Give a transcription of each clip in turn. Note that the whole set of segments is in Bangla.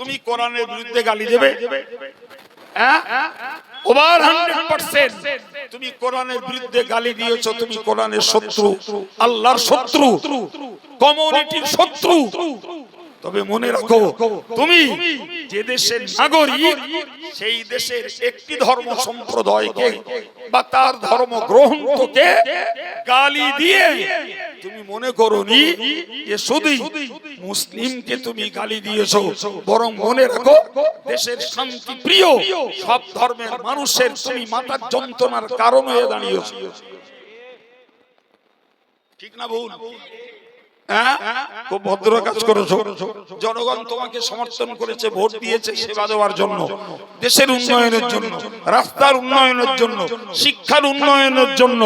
তুমি কোরআনের বিরুদ্ধে গালি দেবে? হ্যাঁ? Over hundred percent. তুমি কোরআনের বিরুদ্ধে গালি দিয়েছ তুমি কোরআনের শত্রু আল্লাহর শত্রু কমিউনিটির শত্রু। তবে মনে রাখো তুমি যে দেশের নাগরিক সেই দেশের একটি ধর্ম সম্প্রদায়কে বা তার ধর্ম গ্রহণকে গালি দিয়ে তুমি মনে করনি যে শুধু মুসলিমকে তুমি গালি দিয়েছ? বরং মনে রাখো দেশের শান্তি প্রিয় সব ধর্মের মানুষের তুমি মাতার যন্ত্রণার কারণ হয়ে দাঁড়িয়েছো। ঠিক না ভুল? খুব ভদ্র কাজ করেছ। জনগণ তোমাকে সমর্থন করেছে, ভোট দিয়েছে সেবা দেওয়ার জন্য, দেশের উন্নয়নের জন্য, রাস্তার উন্নয়নের জন্য, শিক্ষার উন্নয়নের জন্য,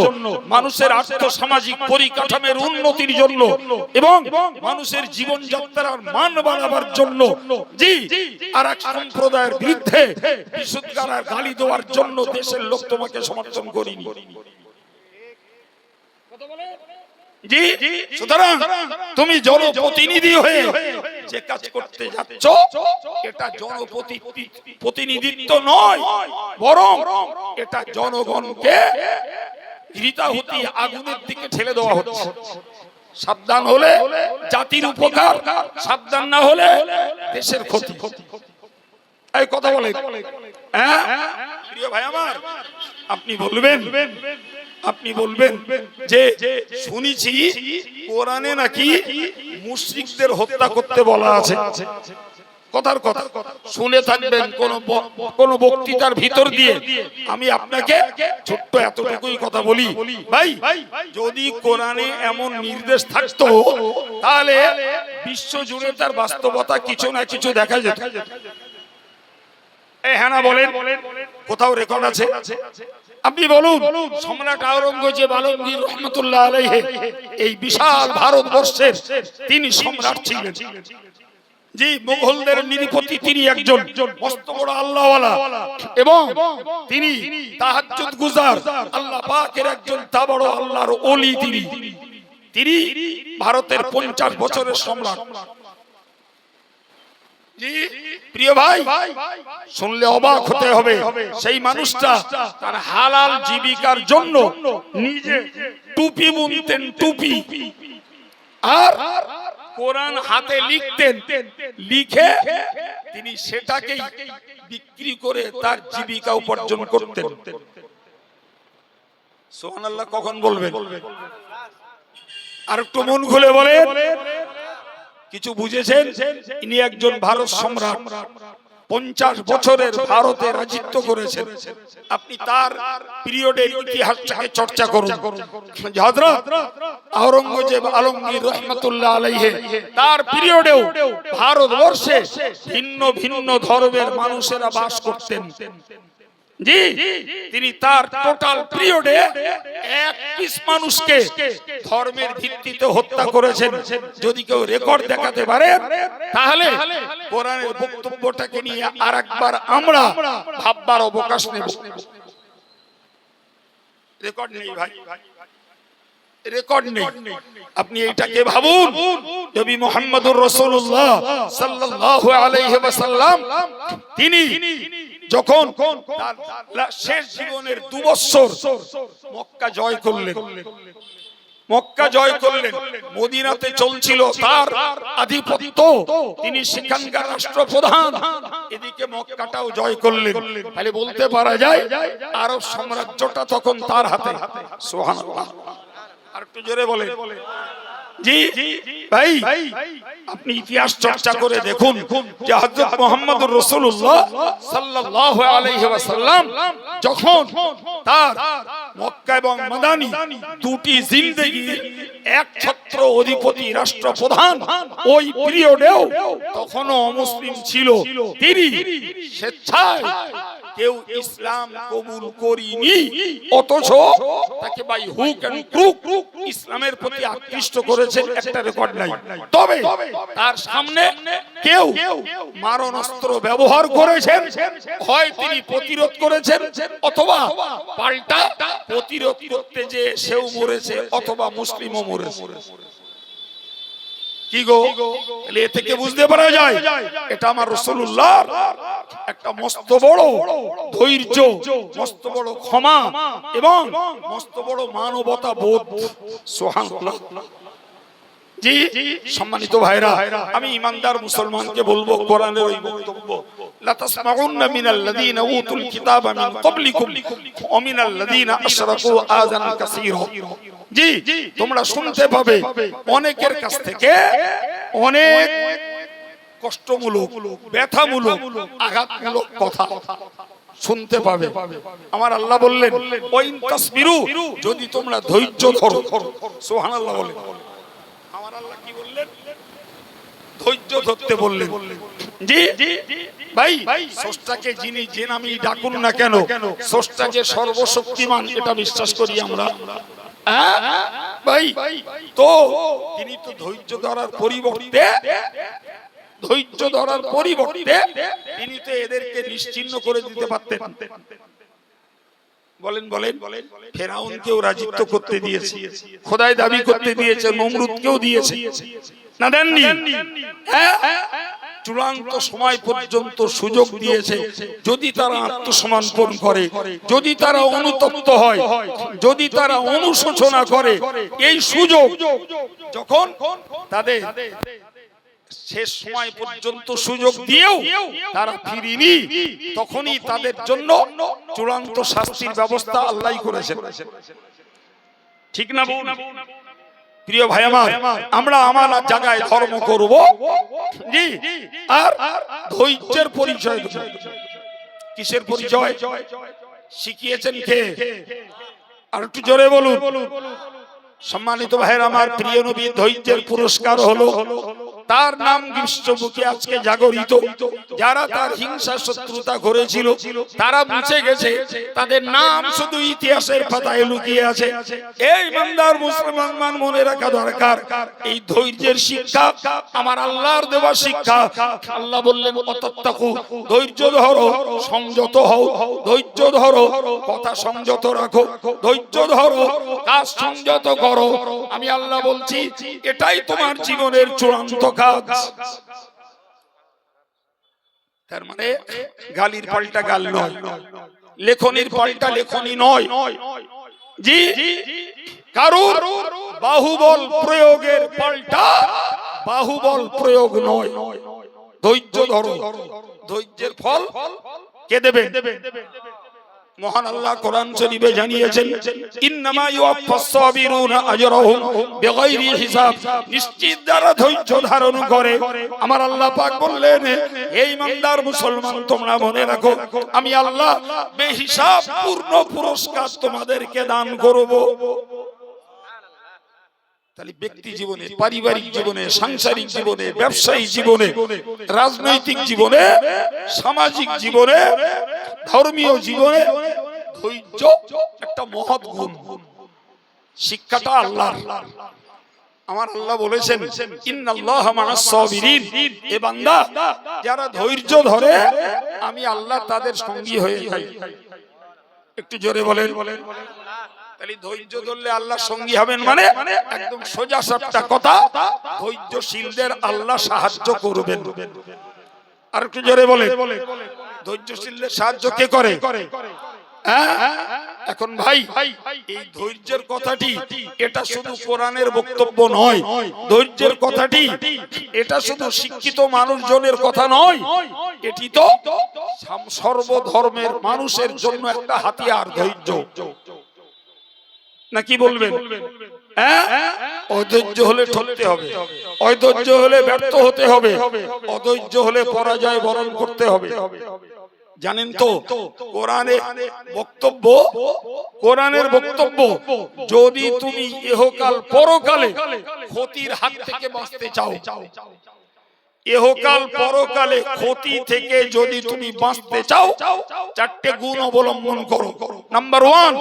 মানুষের আর্থ সামাজিক পরিকাঠামের উন্নতির জন্য এবং মানুষের জীবনযাত্রার মান বাড়াবার জন্য, জি, আর এক সম্প্রদায়ের বিরুদ্ধে বিশুদ্ধার গালি দেওয়ার জন্য দেশের লোক তোমাকে সমর্থন করিনি। জি সুতরাং তুমি জনপ্রতিনিধি হয়ে যে কাজ করতে যাচ্ছ এটা জনপ্রতি প্রতিনিধিত্ব নয় বরং এটা জনগণকে হৃতাহুতি আগুনের দিকে ঠেলে দেওয়া হচ্ছে। সাবধান হলে জাতির উপকার সাবধান না হলে দেশের ক্ষতি। এই কথা বলে। হ্যাঁ? প্রিয় ভাই আমার আপনি বলবেন। আপনি বলবেন যে, শুনেছি কোরআনে নাকি মুশরিকদের হত্যা করতে বলা আছে। কথার কথা, শুনে থাকবেন কোন কোন বক্তৃতার ভিতর দিয়ে আমি আপনাকে ছোট্ট এতটুকুই কথা বলি। ভাই, যদি কোরআনে এমন নির্দেশ থাকতো, তাহলে বিশ্ব জুড়ে তার বাস্তবতা কিছু না কিছু দেখা যেত। হ্যাঁ বলেন, কোথাও রেকর্ড আছে? আপনি বলুন সম্রাট আওরঙ্গজেব আলমগীর রহমতুল্লাহ আলাইহে এই বিশাল ভারতবর্ষের তিনি সম্রাট ছিলেন। জি মুঘলদের নিরিপতি তিনি একজন মস্ত বড় আল্লাহওয়ালা এবং তিনি তাহাজ্জুদ গুজার আল্লাহ পাকের একজন তা বড় আল্লাহর ওলি তিনি। তিনি ভারতের পঞ্চাশ বছরের সম্রাট। প্রিয় ভাই, শুনলে অবাক হতে হবে, সেই মানুষটা তার হালাল জীবিকার জন্য নিজে টুপি টুপি। আর কোরআন হাতে লিখতেন, লিখে তিনি সেটাকেই বিক্রি করে তার জীবিকা উপার্জন করতেন। সোহানাল্লাহ কখন বলবেন? আর একটু মন খুলে বলেন। কিছু বুঝেছেন? ইনি একজন ভারত সম্রাট। পঞ্চাশ বছরের ভারতে রাজিত্ব করেছেন। আপনি তার পিরিয়ডের ইতিহাসটাকে চর্চা করুন। আওরঙ্গজেব আলমগীর রহমতুল্লাহ আলাইহে তার পিরিয়ডেও ভারতবর্ষে ভিন্ন ভিন্ন ধর্মের মানুষেরা বাস করতেন। জি, তিনি তার টোটাল পিরিয়ডে এক পিস মানুষকে ধর্মের ভিত্তিতে হত্যা করেছেন। যদি কেউ রেকর্ড দেখাতে পারে, তাহলে কোরআনের বক্তব্যটাকে নিয়ে আর একবার আমরা ভাববার অবকাশ নেব। রেকর্ড নেই ভাই। রেকর্ড নেই। আপনি এইটাকে ভাবুন, নবী আলাইহি ওয়াসাল্লাম, তিনি যখন শেষ জীবনের দু বছর মক্কা জয় করলেন। মক্কা জয় করলেন। মদিনাতে চলছিল তার আধিপত্য। তিনি সেখানকার রাষ্ট্রপ্রধান। এদিকে মক্কাটাও জয় করলেন। তাহলে বলতে পারা যায় আরব সাম্রাজ্যটা তখন তার হাতে। সুবহানাল্লাহ। আর একটু জোরে বলে জি ভাই, আপনি ইতিহাস চর্চা করে দেখুন দুটি এক অধিপতি রাষ্ট্রপ্রধান, ওই পিরিয়ডেও তখনও অমুসলিম ছিল। তিনি স্বেচ্ছায় কেউ ইসলাম কবুল করিনি, অথচ তাকে বাই হুক এন্ড ক্রুক ইসলামের প্রতি আকৃষ্ট করেছেন একটা রেকর্ড নাই। তবে তার সামনে কেউ মারণাস্ত্র ব্যবহার করেছেন হয় তিনি প্রতিরোধ করেছেন অথবা পাল্টা প্রতিরোধ করতে যে সেও মরেছে অথবা মুসলিমও মরেছে। কি গো? এ থেকে বুঝতে পারা যায়, এটা আমার রসুল্লাহ একটা মস্ত বড় ধৈর্য, মস্ত বড় ক্ষমা এবং মস্ত বড় মানবতা বোধ সোহান জি, সম্মানিত ভাইরা, আমি ইমানদার মুসলমানকে বলব, কোরআনের ওই বক্তব্য জি, তোমরা শুনতে পাবে, অনেকের কাছ থেকে অনেক কষ্টমূলক, ব্যথামূলক, আঘাতমূলক কথা শুনতে পাবে। আমার আল্লাহ বললেন, ওয়াইন তাসবিরু, যদি তোমরা ধৈর্য ধরো, সুবহানাল্লাহ বলেন। আমার আল্লাহ কি বললেন? ধৈর্য ধরতে বললেন। জি ভাই। স্রষ্টাকে যিনি যে ডাকুন না কেন স্রষ্টা যে সর্বশক্তিমান এটা বিশ্বাস করি আমরা। হ্যাঁ? ভাই তো তিনি তো ধৈর্য ধরার পরিবর্তে ধৈর্য ধরার পরিবর্তে তিনি তো এদেরকে নিশ্চিহ্ন করে দিতে পারতেন। বলেন বলেন ফেরাউনকেও রাজিত্ব করতে দিয়েছে। দাবি করতে দিয়েছে নমরুদকেও দিয়েছে। না দেননি? হ্যাঁ? চূড়ান্ত সময় পর্যন্ত সুযোগ দিয়েছে। যদি তারা আত্মসমর্পণ করে যদি তারা অনুতপ্ত হয় যদি তারা অনুশোচনা করে এই সুযোগ যখন তাদের শেষ সময় পর্যন্ত সুযোগ দিয়েও তারা ফিরিনি। তখনই তাদের জন্য চূড়ান্ত শাস্তির ব্যবস্থা আল্লাহ করেছেন। ঠিক না প্রিয় ভাই আমার আমরা আমার জায়গায় ধর্ম করব। জি। আর ধৈর্যের পরিচয়। কিসের পরিচয়? শিখিয়েছেন কে? আর একটু জোরে বলুন। সম্মানিত ভাইয়ের আমার প্রিয় নবী ধৈর্যের পুরস্কার হলো তার নাম গ্রীষ্মমুখী আজকে জাগরিত। যারা তার হিংসা শত্রুতা করেছিল, তারা মুছে গেছে। তাদের নাম শুধু ইতিহাসের পাতায় লুকিয়ে আছে। এই বান্দার মুসলমান মনে রাখা দরকার। এই ধৈর্যের শিক্ষা আমার আল্লাহর দেওয়া শিক্ষা। আল্লাহ বললেন, অতত্তাকু, ধৈর্য ধরো, সংযত হও। ধৈর্য ধরো, কথা সংযত রাখো। ধৈর্য ধরো, কাজ সংযত করো। আমি আল্লাহ বলছি, এটাই তোমার জীবনের চূড়ান্ত কাজ। তার মানে গালির পাল্টা গাল নয়। লেখনির পাল্টা লেখনি নয়। জি, কারুর বাহুবল প্রয়োগের পাল্টা বাহুবল প্রয়োগ নয়। ধৈর্য ধরো। ধৈর্যের ফল কে দেবে? মহান আল্লাহ কোরআন শরীফে জানিয়েছেন ইন্নামা ইউয়াফাস সাবিরুনা আজরাহুম বিগাইরি হিসাব। নিশ্চিত যারা ধৈর্য ধারণ করে আমার আল্লাহ পাক বললেন হে ইমানদার মুসলমান তোমরা মনে রাখো আমি আল্লাহ বেহিসাব পূর্ণ পুরস্কার তোমাদেরকে দান করব। তাহলে ব্যক্তি জীবনে পারিবারিক জীবনে সাংসারিক জীবনে ব্যবসায়িক জীবনে রাজনৈতিক জীবনে সামাজিক জীবনে ধর্মীয় জীবনে ধৈর্য একটা মহৎ গুণ। শিক্ষাটা আল্লাহ আমার আল্লাহ বলেছেন ইন্নাল্লাহ মাআস সাবিরিন। এ বান্দা যারা ধৈর্য ধরে আমি আল্লাহ তাদের সঙ্গী হয়ে যাই। একটু জোরে বলেন বলেন তাহলে ধৈর্য ধরলে আল্লাহ সঙ্গী হবেন মানে একদম সোজা সাপটা কথা ধৈর্যশীলদের আল্লাহ সাহায্য করবেন। আর একটু জোরে বলে ধৈর্যশীলদের সাহায্য কে করে? হ্যাঁ? এখন ভাই এই ধৈর্যের কথাটি এটা শুধু কোরআনের বক্তব্য নয়। ধৈর্যের কথাটি এটা শুধু শিক্ষিত মানুষজনের কথা নয়। এটি তো সর্বধর্মের মানুষের জন্য একটা হাতিয়ার। ধৈর্য। নাকি বলবেন? হ্যাঁ? অধৈর্য হলে ঠকতে হবে। অধৈর্য হলে ব্যর্থ হতে হবে। অধৈর্য হলে পরাজয় বরণ করতে হবে। জানেন তো কোরআনে বক্তব্য কোরআনের বক্তব্য যদি তুমি ইহকাল পরকালে ক্ষতির হাত থেকে বাঁচতে চাও ইহকাল পরকালে ক্ষতি থেকে যদি তুমি বাঁচতে চাও চারটে গুণ অবলম্বন করো। নাম্বার ওয়ান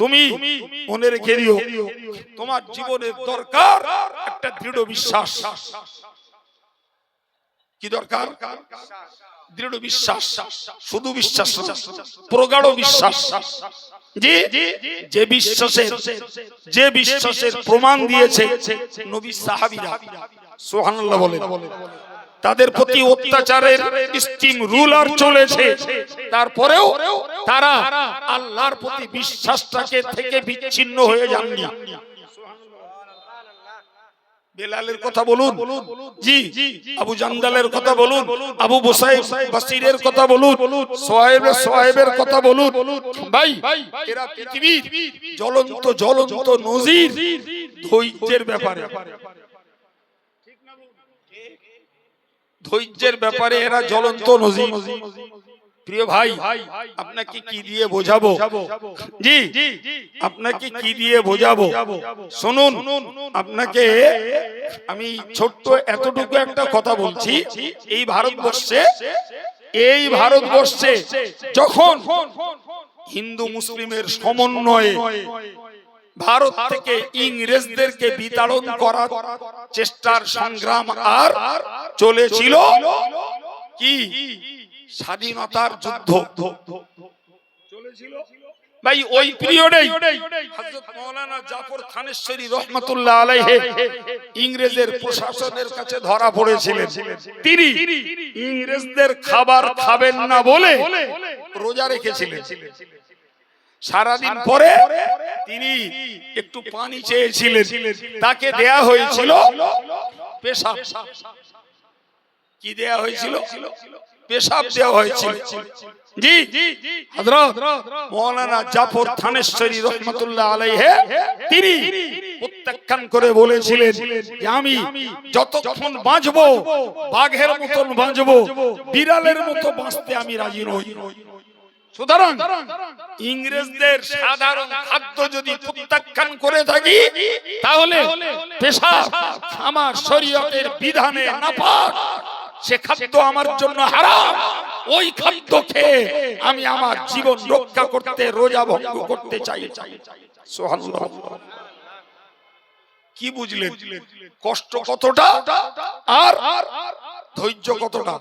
তুমি মনে রেখে দিও তোমার জীবনের দরকার একটা দৃঢ় বিশ্বাস। কি দরকার? দৃঢ় বিশ্বাস। শুধু বিশ্বাস প্রগাঢ় বিশ্বাস। জি যে বিশ্বাসের যে বিশ্বাসের প্রমাণ দিয়েছে নবী সাহাবীরা। সুবহানাল্লাহ বলেন তাদের প্রতি অত্যাচারের স্টিম রুলার চলেছে। তারপরেও তারা আল্লাহর প্রতি বিশ্বাসটাকে থেকে বিচ্ছিন্ন হয়ে যাননি। বেলালের কথা বলুন। জি আবু জান্দালের কথা বলুন। আবু বুসাইব বাসিরের কথা বলুন। সোহেবের সোহেবের কথা বলুন। ভাই এরা পৃথিবীর জ্বলন্ত জ্বলন্ত নজির ধৈর্যের ব্যাপারে। ধৈর্যের ব্যাপারে এরা জ্বলন্ত নজির। প্রিয় ভাই, আপনাকে কি দিয়ে বোঝাবো? জি, আপনাকে কি দিয়ে বোঝাবো? শুনুন, আপনাকে আমি ছোট্ট এতটুকু একটা কথা বলছি। এই ভারতবর্ষে এই ভারতবর্ষে যখন হিন্দু মুসলিমের সমন্বয়ে ভারত থেকে ইংরেজদেরকে বিতাড়ন করার চেষ্টার সংগ্রাম আর চলেছিল কি? স্বাধীনতার যুদ্ধ। ভাই, ওই পিরিয়ডেই হযরত মাওলানা জাফর থানেশ্বরী রহমাতুল্লাহ আলাইহি ইংরেজের প্রশাসনের কাছে ধরা পড়েছিলেন। তিনি ইংরেজদের খাবার খাবেন না বলে রোজা রেখেছিলেন। সারাদিন পরে তিনি একটু পানি চেয়েছিলেন। তাকে দেয়া হয়েছিল পেশাব। কি দেয়া হয়েছিল? পেশাব দেওয়া হয়েছিল। জি। হযরত মাওলানা জাফর থানেশ্বরী রহমাতুল্লাহ আলাইহি তিনি প্রত্যাখ্যান করে বলেছিলেন যে আমি যতক্ষণ বাঁচবো বাঘের মতন বাঁচবো বিড়ালের মতো বাঁচতে আমি রাজি নই। সুতরাং ইংরেজদের সাধারণ খাদ্য যদি প্রত্যাখ্যান করে থাকি তাহলে পেশাব আমার শরীয়তের বিধানে নাপাক। সে খাদ্য আমার জন্য হারাম। ওই খাদ্য খেয়ে আমি আমার জীবন রক্ষা করতে রোজা ভঙ্গ করতে চাই। কি বুঝলেন? কষ্ট কতটা আর ধৈর্য কতটা?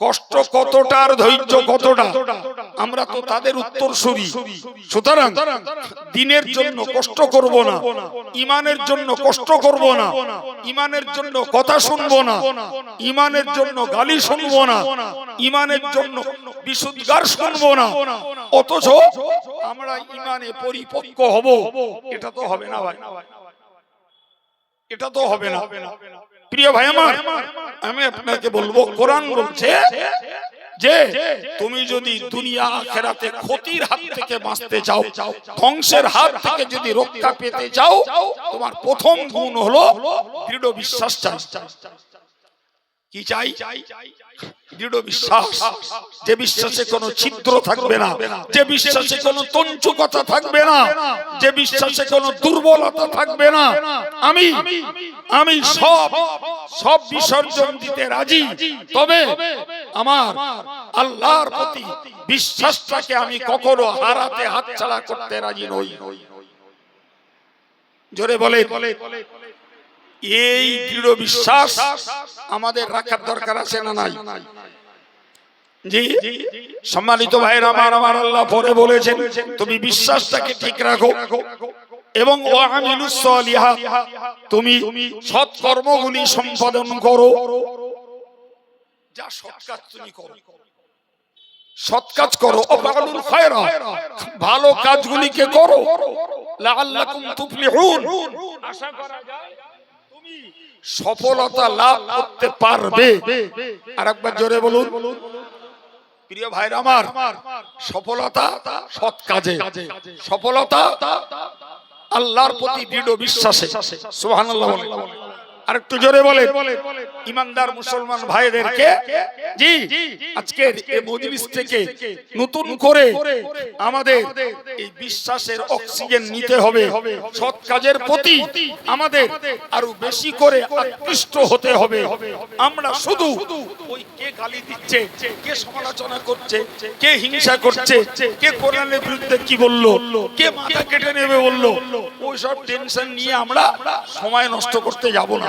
কষ্ট কতটা আর ধৈর্য কতটা? আমরা তো তাদের উত্তর সরি সুতরাং দিনের জন্য কষ্ট করব না। ইমানের জন্য কষ্ট করব না। ইমানের জন্য কথা শুনব না। ইমানের জন্য গালি শুনব না। ইমানের জন্য বিশুদ্ধার শুনব না। অথচ আমরা ইমানে পরিপক্ক হব। এটা তো হবে না ভাই। এটা তো হবে না। প্রিয় ভাই আমার, আমি আপনাকে বলব, কোরআন বলছে যে, তুমি যদি দুনিয়া আখেরাতে ক্ষতির হাত থেকে বাঁচতে চাও, ধ্বংসের হাত থেকে যদি রক্ষা পেতে চাও, তোমার প্রথম গুণ হলো দৃঢ় বিশ্বাস চাই। কি চাই? দৃঢ় বিশ্বাস, যে বিশ্বাসে কোনো ছিদ্র থাকবে না, যে বিশ্বাসে কোনো থাকবে না, যে বিশ্বাসে কোনো দুর্বলতা থাকবে না, আমি আমি সব সব বিসর্জন দিতে রাজি। তবে আমার আল্লাহর প্রতি বিশ্বাসটাকে আমি কখনো হারাতে, হাতছাড়া করতে রাজি নই। জোরে বলে এই দৃঢ় বিশ্বাস আমাদের রাখার দরকার আছে না নাই? জি, সম্মানিত ভাইয়ের, আমার আমার আল্লাহ পরে বলেছেন, তুমি বিশ্বাসটাকে ঠিক রাখো এবং তুমি সৎ কর্মগুলি সম্পাদন করো। যা সৎ কাজ তুমি করো। সৎ কাজ করো ভালো কাজগুলিকে করো। তুফলিহুন। আশা করা যায় সফলতা লাভ করতে পারবে। আরেকবার জোরে বলুন। প্রিয় ভাইরা আমার, সফলতা সৎ কাজে। সফলতা আল্লাহর প্রতি দৃঢ় বিশ্বাসে। সুবহানাল্লাহ আরেকটু জোরে বলে ইমানদার মুসলমান ভাইদেরকে জি আজকের এই মজলিস থেকে নতুন করে আমাদের এই বিশ্বাসের অক্সিজেন নিতে হবে। সৎ কাজের প্রতি আমাদের আরও বেশি করে আকৃষ্ট হতে হবে। আমরা শুধু ওই কে গালি দিচ্ছে কে সমালোচনা করছে কে হিংসা করছে কে কোরআনের বিরুদ্ধে কি বলল কে মাথা কেটে নেবে বলল ওই সব টেনশন নিয়ে আমরা সময় নষ্ট করতে যাব না।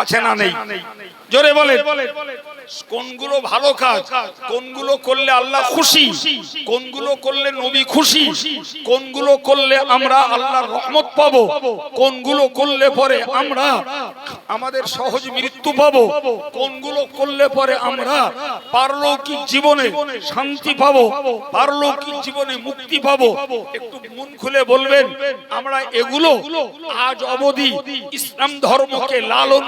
আছে না নেই? জোরে বলে কোনগুলো ভালো কাজ, কোনগুলো করলে আল্লাহ খুশি, কোনগুলো করলে নবী খুশি, কোনগুলো করলে আমরা আল্লাহর রহমত পাবো, কোনগুলো করলে পরে আমরা আমাদের সহজ মৃত্যু পাবো, কোনগুলো করলে পরে আমরা পারলৌকিক জীবনে শান্তি পাবো, পারলৌকিক জীবনে মুক্তি পাবো। একটু মন খুলে বলবেন, আমরা এগুলো আজ অবধি ইসলাম ধর্মকে লালন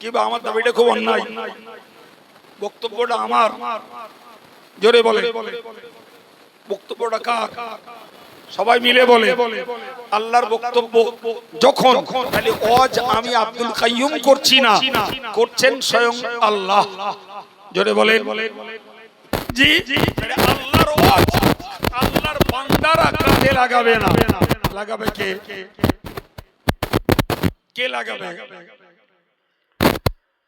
কিবা আমার দাবিটা খুব অন্যায়। বক্তব্যটা আমার। জোরে বলে। বক্তব্যটা কার? সবাই মিলে বলে। আল্লাহর বক্তব্য যখন, তাহলে অজ আমি আব্দুল কাইয়ুম করছি না, করছেন স্বয়ং আল্লাহ। জোরে বলে। জি আল্লাহর ওয়াজ আল্লাহর বান্দারা কাজে লাগাবে না। লাগাবে কে? কে লাগাবে?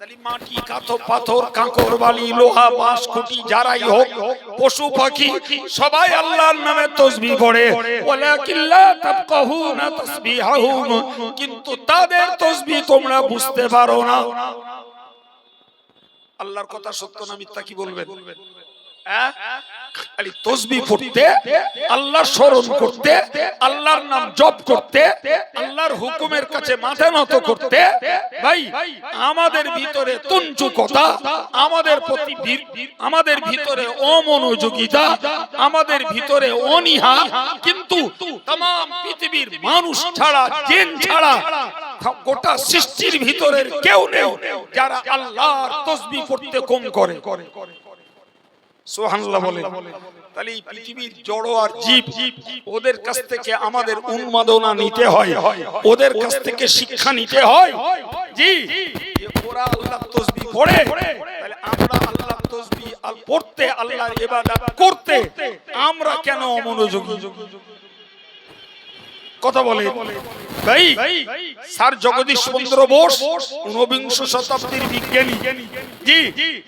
মাটি কাতো পাথর কাঁকর বালি, লোহা, বাঁশ, খুঁটি, যারাই হোক, পশু, পাখি, সবাই আল্লাহর নামে তসবি পড়ে। কিন্তু তাদের তসবি তোমরা বুঝতে পারো না। আল্লাহর কথা সত্য না মিথ্যা কি বলবেন? হ্যাঁ? খালি তসবিহ পড়তে, আল্লাহর স্মরণ করতে, আল্লাহর নাম জপ করতে, আল্লাহর হুকুমের কাছে মাথা নত করতে। ভাই, আমাদের ভিতরে তঞ্চুকতা আমাদের প্রতি আমাদের ভিতরে অমনোযোগিতা, আমাদের ভিতরে অনিহা, কিন্তু পৃথিবীর মানুষ ছাড়া ছাড়া, গোটা সৃষ্টির ভিতরের কেউ যারা আল্লাহর পড়তে কম করে। বলে তাহলে এই পৃথিবীর জড় আর জীব ওদের কাছ থেকে আমাদের উন্মাদনা নিতে হয়। ওদের কাছ থেকে শিক্ষা নিতে হয়। জি। ওরা আল্লাহ তসবি পড়ে তাহলে আমরা আল্লাহ তসবি পড়তে আল্লাহর ইবাদত করতে আমরা কেন অমনোযোগী? কথা বলে। ভাই, স্যার জগদীশ চন্দ্র বোস, ঊনবিংশ শতাব্দীর বিজ্ঞানী। জি,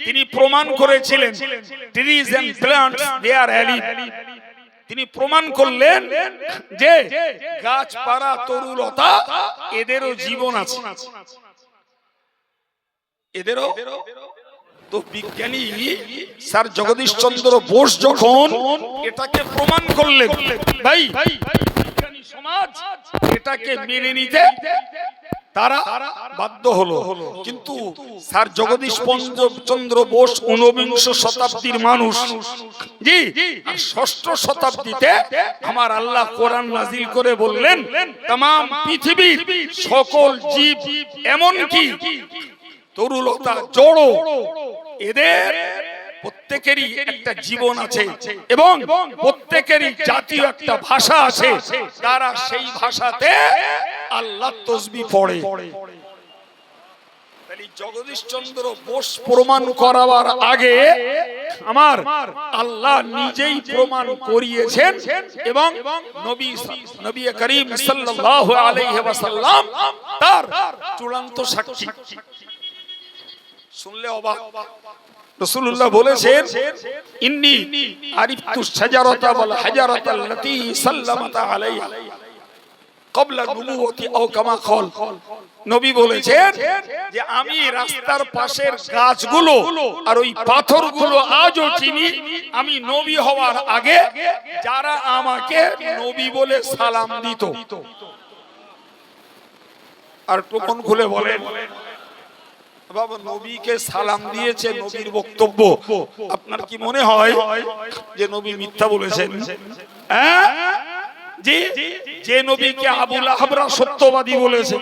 তিনি প্রমাণ করেছিলেন trees and plants they are alive তিনি প্রমাণ করলেন যে গাছপালা, তরুলতা এদেরও জীবন আছে। এদেরও তো বিজ্ঞানী। স্যার জগদীশ চন্দ্র বোস যখন এটাকে প্রমাণ করলেন, ভাই সমাজ এটাকে মেনে নিতে তারা বাধ্য হলো। কিন্তু স্যার জগদীশ চন্দ্র বোস ঊনবিংশ শতাব্দীর মানুষ। জি ষষ্ঠ শতাব্দীতে আমার আল্লাহ কোরআন নাজিল করে বললেন তাম পৃথিবীর সকল জীব এমনকি তরুলতা জড়ো। এদের প্রত্যেকেরই একটা জীবন আছে এবং প্রত্যেকেরই জাতীয় একটা ভাষা আছে। তারা সেই ভাষাতে আল্লাহ তসবি পড়ে। জগদীশ চন্দ্র বোস প্রমাণ করাবার আগে আমার আল্লাহ নিজেই প্রমাণ করিয়েছেন এবং নবী নবী করিম সাল্লাল্লাহু আলাইহি ওয়াসাল্লাম তার চূড়ান্ত সাক্ষী। শুনলে অবাক। রাসূলুল্লাহ বলেছেন, ইন্নি আরিফতু ওয়াল সাল্লামাতা আলাইহা নবুয়তি আও কামা নবী বলেছেন যে, আমি রাস্তার পাশের গাছগুলো আর ওই পাথরগুলো আজও চিনি। আমি নবী হওয়ার আগে যারা আমাকে নবী বলে সালাম দিত। আর টোকন খুলে বলেন বাবা নবীকে সালাম দিয়েছে নবীর বক্তব্য। আপনার কি মনে হয় যে নবী মিথ্যা বলেছেন? হ্যাঁ? যে নবীকে আবুল আহবরা সত্যবাদী বলেছে।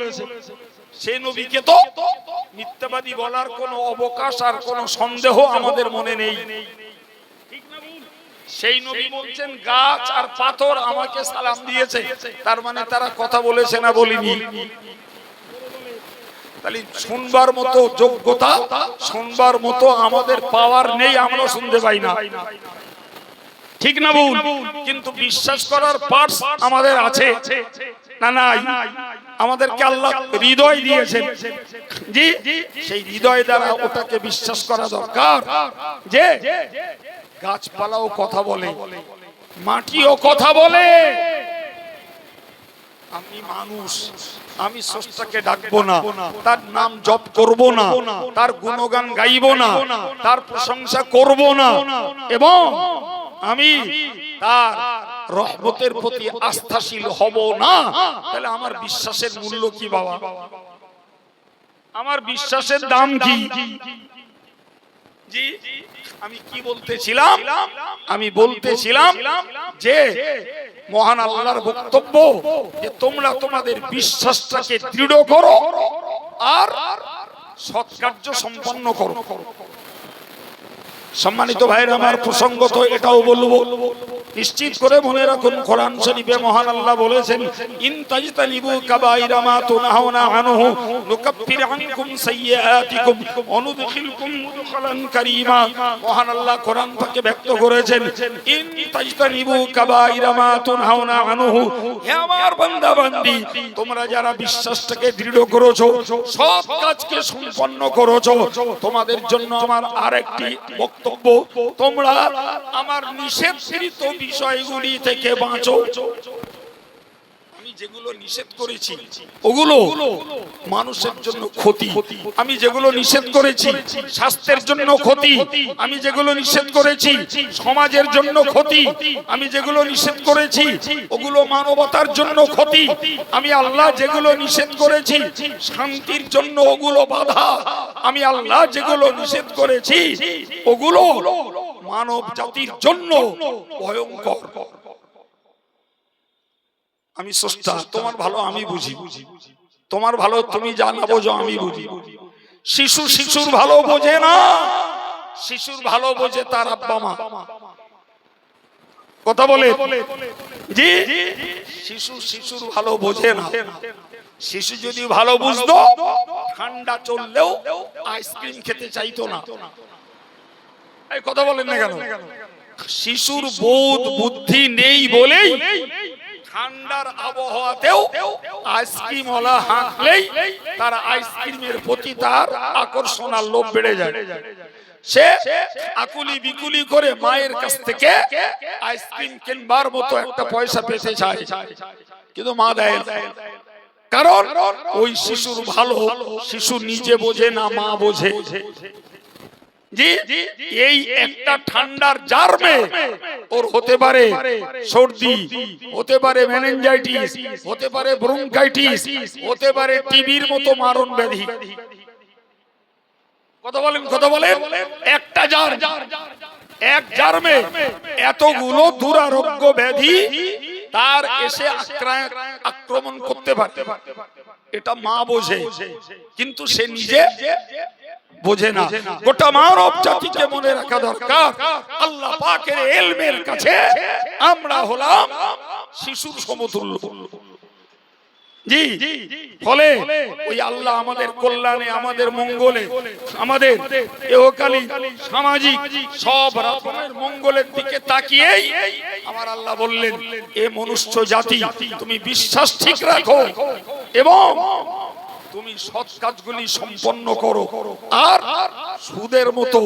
সে নবীকে তো মিথ্যাবাদী বলার কোনো অবকাশ আর কোনো সন্দেহ আমাদের মনে নেই। সেই নবী বলছেন গাছ আর পাথর আমাকে সালাম দিয়েছে। তার মানে তারা কথা বলেছে না বলিনি। তাহলে শুনবার মতো যোগ্যতা, শুনবার মতো আমাদের পাওয়ার নেই আমরা শুনতে পাই না। ঠিক না বল কিন্তু বিশ্বাস করার পার্টস আমাদের আছে। না, নাই? আমাদেরকে আল্লাহ হৃদয় দিয়েছেন। জি? সেই হৃদয় দ্বারা ওটাকে বিশ্বাস করা দরকার। যে গাছপালাও কথা বলে, মাটিও কথা বলে। আমি মানুষ। আমি স্রষ্টাকে ডাকবো না। তার নাম জপ করব না। তার গুণগান গাইব না। তার প্রশংসা করব না। এবং আমি তার রহমতের প্রতি আস্থাশীল হব না। তাহলে আমার বিশ্বাসের মূল্য কি বাবা? আমার বিশ্বাসের দাম কি? আমি কি বলতেছিলাম? আমি বলতেছিলাম যে, মহান আল্লাহর বক্তব্য যে তোমরা তোমাদের বিশ্বাসটাকে দৃঢ় করো আর সৎকার্য সম্পন্ন করো। সম্মানিত ভাইয়ের, আমার প্রসঙ্গ তো এটাও বলব। নিশ্চিত করে মনে রাখুন, কোরআন শরীফে মহান আল্লাহ বলেছেন, ইন তাজতানিবু কাবাইরা মা তুনহাউনা আনহু নুকাফির আনকুম সাইয়্যাতিকুম ওয়া নুদখিলকুম মুদখালান কারীমা। মহান আল্লাহ কোরআন থেকে ব্যক্ত করেছেন, ইন তাজতানিবু কাবাইরা মা তুনহাউনা আনহু। হে আমার বান্দা বান্দি তোমরা যারা বিশ্বাসটাকে দৃঢ় করেছ সব কাজকে সম্পন্ন করেছ, তোমাদের জন্য আমার আরেকটি বক্তব্য তোমরা আমার নিষেধকৃত বিষয়গুলি থেকে বাঁচো। যেগুলো নিষেধ করেছি ওগুলো মানুষের জন্য ক্ষতি। আমি যেগুলো নিষেধ করেছি স্বাস্থ্যের জন্য ক্ষতি। আমি যেগুলো নিষেধ করেছি সমাজের জন্য ক্ষতি। আমি যেগুলো নিষেধ করেছি ওগুলো মানবতার জন্য ক্ষতি। আমি আল্লাহ যেগুলো নিষেধ করেছি শান্তির জন্য ওগুলো বাধা। আমি আল্লাহ যেগুলো নিষেধ করেছি ওগুলো মানব জাতির জন্য ভয়ঙ্কর। আমি স্রষ্টা তোমার ভালো আমি বুঝি। তোমার ভালো তুমি জানা বোঝো আমি বুঝি। শিশু শিশুর ভালো বোঝে না। শিশুর ভালো বোঝে তার আব্বা মা। কথা বলে। জি। শিশু শিশুর ভালো বোঝে না। শিশু যদি ভালো বুঝতো ঠান্ডা চললেও আইসক্রিম খেতে চাইতো না। এই কথা বলেন না কেন? শিশুর বোধ বুদ্ধি নেই বলেই ঠান্ডার আবহাওয়াতেও আইসক্রিম ওলা হাঁকলেই তার আইসক্রিমের প্রতি তার আকর্ষণ আর লোভ বেড়ে যায়। সে আকুলি বিকুলি করে মায়ের কাছ থেকে আইসক্রিম কিনবার মতো একটা পয়সা পেতে চায়। কিন্তু মা দেয় কারণ ওই শিশুর ভালো শিশু নিজে বোঝে না, মা বোঝে। জি এই একটা ঠান্ডার জার্মে ওর হতে পারে সর্দি হতে পারে মেনেঞ্জাইটিস হতে পারে ব্রঙ্কাইটিস হতে পারে টিবির মতো মারণ ব্যাধি। কথা বলেন কথা বলেন। একটা জার এক জার্মে এতগুলো দুরারোগ্য ব্যাধি তার এসে আক্রা- আক্রমণ করতে পারতে পারে। এটা মা বোঝে। কিন্তু সে নিজে বোঝে না। গোটা মানব জাতিকে মনে রাখা দরকার। আল্লাহ পাকের এলমের কাছে আমরা হলাম শিশুর সমতুল্য। জি ফলে ওই আল্লাহ আমাদের কল্যাণে আমাদের মঙ্গলে আমাদের এহকালী সামাজিক সব রকমের মঙ্গলের দিকে তাকিয়েই আমার আল্লাহ বললেন এ মনুষ্য জাতি তুমি বিশ্বাস ঠিক রাখো এবং তুমি সৎ কাজগুলি সম্পন্ন করো। আর সুদের মতো